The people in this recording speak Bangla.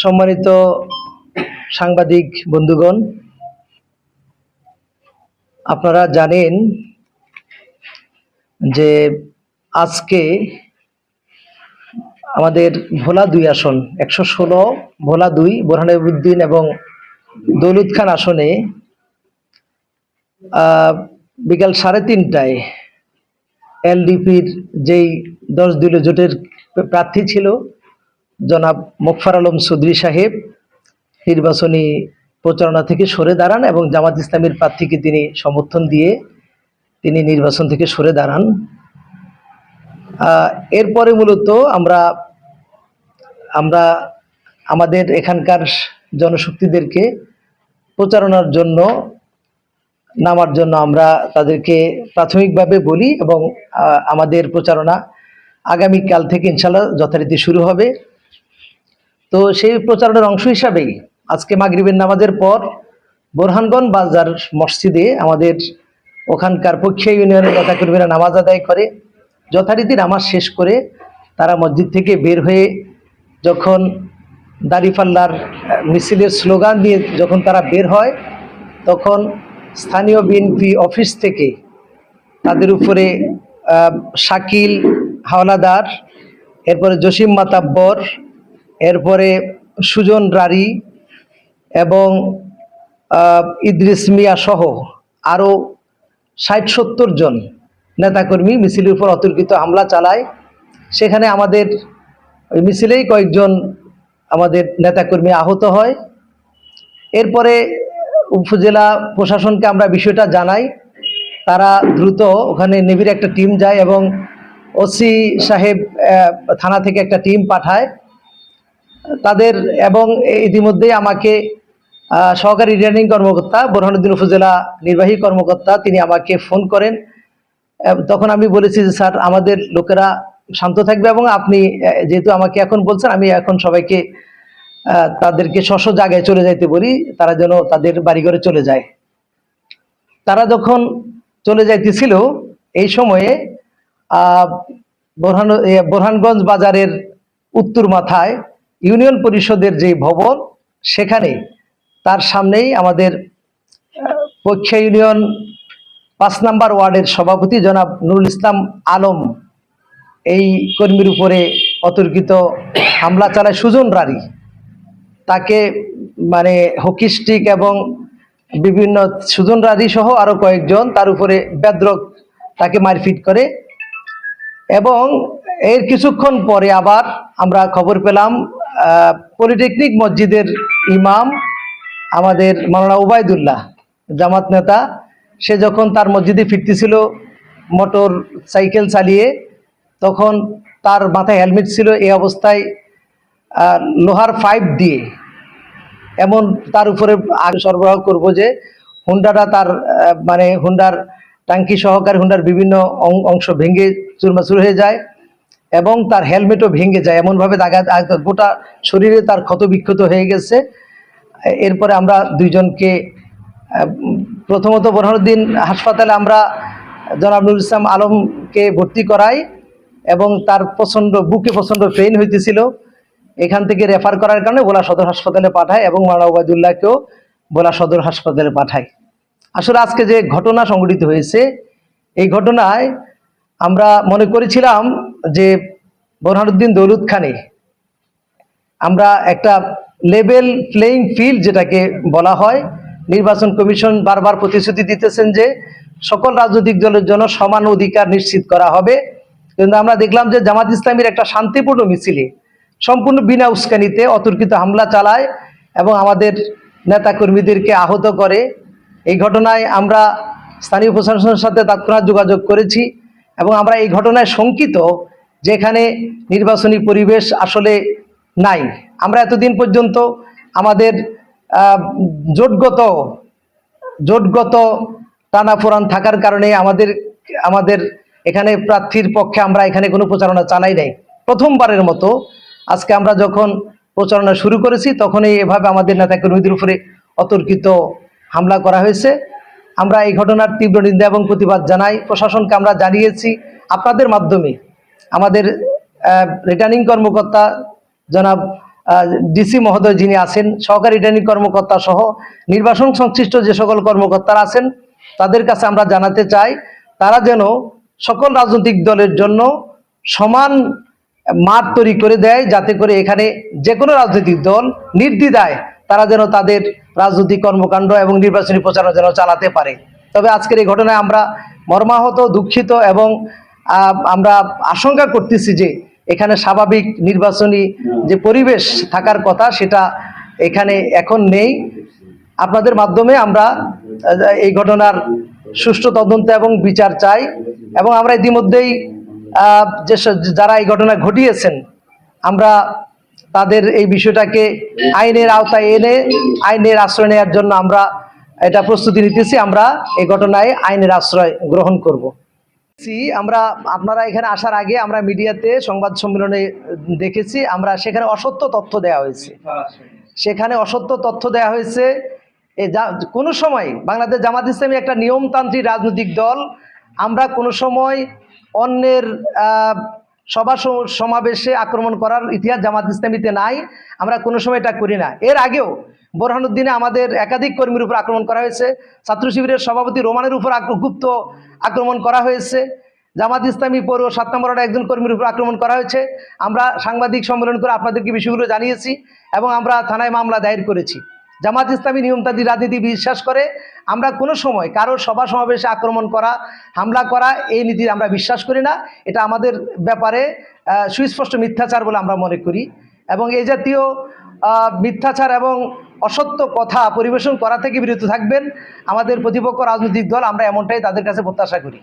সম্মানিত সাংবাদিক বন্ধুগণ, আপনারা জানেন যে আজকে আমাদের ভোলা দুই আসন, একশো ষোলো ভোলা দুই, বোরহানুদ্দিন এবং দৌলুদ খান আসনে বিকাল সাড়ে তিনটায় এলডিপির যেই দশ দলীয় জোটের প্রার্থী ছিল জনাব মোকফার আলম চৌধুরী সাহেব নির্বাচনী প্রচারণা থেকে সরে দাঁড়ান এবং জামাত ইসলামের প্রার্থীকে তিনি সমর্থন দিয়ে তিনি নির্বাচন থেকে সরে দাঁড়ান। এরপরে মূলত আমরা আমরা আমাদের এখানকার জনশক্তিদেরকে প্রচারণার জন্য নামার জন্য আমরা তাদেরকে প্রাথমিকভাবে বলি এবং আমাদের প্রচারণা আগামীকাল থেকে ইনশাল্লাহ যথারীতি শুরু হবে। তো সেই প্রচারণার অংশ হিসাবেই আজকে মাগরিবের নামাজের পর বোরহানগঞ্জ বাজার মসজিদে আমাদের ওখানকার পক্ষীয় ইউনিয়নের নেতাকর্মীরা নামাজ আদায় করে, যথারীতি নামাজ শেষ করে তারা মসজিদ থেকে বের হয়ে যখন দাড়িপাল্লার মিছিলের স্লোগান দিয়ে যখন তারা বের হয়, তখন স্থানীয় বিএনপি অফিস থেকে তাদের উপরে শাকিল হাওলাদার, এরপরে জসিম মাতাব্বর এরপরে সুজন রারি এবং ইদ্রিস মিয়া সহ আরও ষাট সত্তর জন নেতাকর্মী মিছিলের উপর অতর্কিত হামলা চালায়। সেখানে আমাদের মিছিলেই কয়েকজন আমাদের নেতাকর্মী আহত হয়। এরপরে উপজেলা প্রশাসনকে আমরা বিষয়টা জানাই। তারা দ্রুত ওখানে নেভির একটা টিম যায় এবং ওসি সাহেব থানা থেকে একটা টিম পাঠায়। তাদের এবং ইতিমধ্যেই আমাকে সহকারী রিটার্নিং কর্মকর্তা, বোরহানুদ্দিন উপজেলা নির্বাহী কর্মকর্তা, তিনি আমাকে ফোন করেন। তখন আমি বলেছি যে, স্যার, আমাদের লোকেরা শান্ত থাকবে এবং আপনি যেহেতু আমাকে এখন বলছেন, আমি এখন সবাইকে তাদেরকে স্ব জায়গায় চলে যাইতে বলি, তারা যেন তাদের বাড়িঘরে চলে যায়। তারা যখন চলে যাইতেছিল, এই সময়ে বোরহান বোরহানগঞ্জ বাজারের উত্তর মাথায় ইউনিয়ন পরিষদের যে ভবন, সেখানে তার সামনেই আমাদের পক্ষে ইউনিয়ন পাঁচ নাম্বার ওয়ার্ডের সভাপতি জনাব নুরুল ইসলাম আলম এই কর্মীর উপরে অতর্কিত হামলা চালায়। সুজন রারি তাকে মানে হকি স্টিক এবং বিভিন্ন সুজন রাজি সহ আরও কয়েকজন তার উপরে বেদ্রক তাকে মারপিট করে এবং এর কিছুক্ষণ পরে আবার আমরা খবর পেলাম পলিটেকনিক মসজিদের ইমাম আমাদের মাওলানা উবায়দুল্লাহ, জামাত নেতা। সে যখন তার মসজিদে ফিরতেছিল, মোটর সাইকেল চালিয়ে, তখন তার মাথায় হেলমেট ছিল। এই অবস্থায় লোহার পাইপ দিয়ে এমন তার উপরে আগে সরবরাহ করব যে, হুন্ডাটা তার মানে হুন্ডার টাঙ্কি সহকারে হুন্ডার বিভিন্ন অংশ ভেঙে চুরমাচুর হয়ে যায়। এবং তার হেলমেটও ভেঙে যায়। এমনভাবে দাগা গোটা শরীরে তার ক্ষত বিক্ষত হয়ে গেছে। এরপরে আমরা দুইজনকে প্রথমত বোরহানুদ্দিন হাসপাতালে আমরা জনাব নুরুল ইসলাম আলমকে ভর্তি করাই এবং তার প্রচণ্ড, বুকে প্রচণ্ড পেইন হইতেছিল। এখান থেকে রেফার করার কারণে ভোলা সদর হাসপাতালে পাঠায় এবং মাওলানা ওবায়দুল্লাহকেও ভোলা সদর হাসপাতালে পাঠায়। আসলে আজকে যে ঘটনা সংঘটিত হয়েছে, এই ঘটনায় আমরা মনে করেছিলাম যে বোরহানুদ্দিন দৌলুদ খানে আমরা একটা লেভেল প্লেইং ফিল্ড যেটাকে বলা হয়, নির্বাচন কমিশন বারবার প্রতিশ্রুতি দিতেছেন যে সকল রাজনৈতিক দলের জন্য সমান অধিকার নিশ্চিত করা হবে। কিন্তু আমরা দেখলাম যে জামাত ইসলামীর একটা শান্তিপূর্ণ মিছিলে সম্পূর্ণ বিনা উস্কানিতে অতর্কিত হামলা চালায় এবং আমাদের নেতাকর্মীদেরকে আহত করে। এই ঘটনায় আমরা স্থানীয় প্রশাসনের সাথে তৎক্ষণাৎ যোগাযোগ করেছি এবং আমরা এই ঘটনায় শঙ্কিত যে এখানে নির্বাচনী পরিবেশ আসলে নাই। আমরা এতদিন পর্যন্ত আমাদের জোটগত জোটগত টানাফোড়ান থাকার কারণে আমাদের আমাদের এখানে প্রার্থীর পক্ষে আমরা এখানে কোনো প্রচারণা চালাই নাই। প্রথমবারের মতো আজকে আমরা যখন প্রচারণা শুরু করেছি, তখনই এভাবে আমাদের নেতাকর্মীদের উপরে অতর্কিত হামলা করা হয়েছে। আমরা এই ঘটনার তীব্র নিন্দা এবং প্রতিবাদ জানাই। প্রশাসনকে আমরা জানিয়েছি আপনাদের মাধ্যমে আমাদের রিটার্নিং কর্মকর্তা জনাব ডিসি মহোদয় যিনি আছেন, সহকারী রিটার্নিং কর্মকর্তা সহ নির্বাচন সংশ্লিষ্ট যে সকল কর্মকর্তারা আছেন, তাদের কাছে আমরা জানাতে চাই, তারা যেন সকল রাজনৈতিক দলের জন্য সমান মাঠ তৈরি করে দেয়, যাতে করে এখানে যে কোনো রাজনৈতিক দল নির্দ্বিধায় তারা যেন তাদের রাজনৈতিক কর্মকাণ্ড এবং নির্বাচনী প্রচারণা যেন চালাতে পারে। তবে আজকের এই ঘটনায় আমরা মর্মাহত, দুঃখিত এবং আমরা আশঙ্কা করতেছি যে এখানে স্বাভাবিক নির্বাচনী যে পরিবেশ থাকার কথা সেটা এখানে এখন নেই। আপনাদের মাধ্যমে আমরা এই ঘটনার সুষ্ঠু তদন্ত এবং বিচার চাই এবং আমরা ইতিমধ্যেই যে যারা এই ঘটনা ঘটিয়েছেন, আমরা তাদের এই বিষয়টাকে আইনের আওতায় এনে আইনের আশ্রয় নেওয়ার জন্য আমরা এটা প্রস্তুতি নিতেছি। আমরা এই ঘটনায় আইনের আশ্রয় গ্রহণ করব। দেখছি, আমরা আপনারা এখানে আসার আগে আমরা মিডিয়াতে সংবাদ সম্মেলনে দেখেছি আমরা সেখানে অসত্য তথ্য দেওয়া হয়েছে। সেখানে অসত্য তথ্য দেওয়া হয়েছে কোনো সময় বাংলাদেশ জামাত ইসলামী একটা নিয়মতান্ত্রিক রাজনৈতিক দল আমরা কোনো সময় অন্যের সভা সমাবেশে আক্রমণ করার ইতিহাস জামাত ইসলামীতে নাই আমরা কোনো সময় এটা করি না। এর আগেও বোরহানুদ্দিনে আমাদের একাধিক কর্মীর উপর আক্রমণ করা হয়েছে। ছাত্র শিবিরের সভাপতি রোমানের উপর গুপ্ত আক্রমণ করা হয়েছে। জামাত ইসলামী পৌর সাত নম্বর একজন কর্মীর উপর আক্রমণ করা হয়েছে। আমরা সাংবাদিক সম্মেলন করে আপনাদেরকে বিষয়গুলো জানিয়েছি এবং আমরা থানায় মামলা দায়ের করেছি। জামাত ইসলামী নিয়মতান্ত্রিক রাজনীতি বিশ্বাস করে আমরা কোনো সময় কারও সভা সমাবেশে আক্রমণ করা, হামলা করা এই নীতি আমরা বিশ্বাস করি না। এটা আমাদের ব্যাপারে সুস্পষ্ট মিথ্যাচার বলে আমরা মনে করি। এবং এই জাতীয় মিথ্যাচার এবং অসত্য কথা পরিবেশন করা থেকে বিরত থাকবেন। আমাদের প্রতিপক্ষ রাজনৈতিক দল, আমরা এমনটাই তাদের কাছে প্রত্যাশা করি।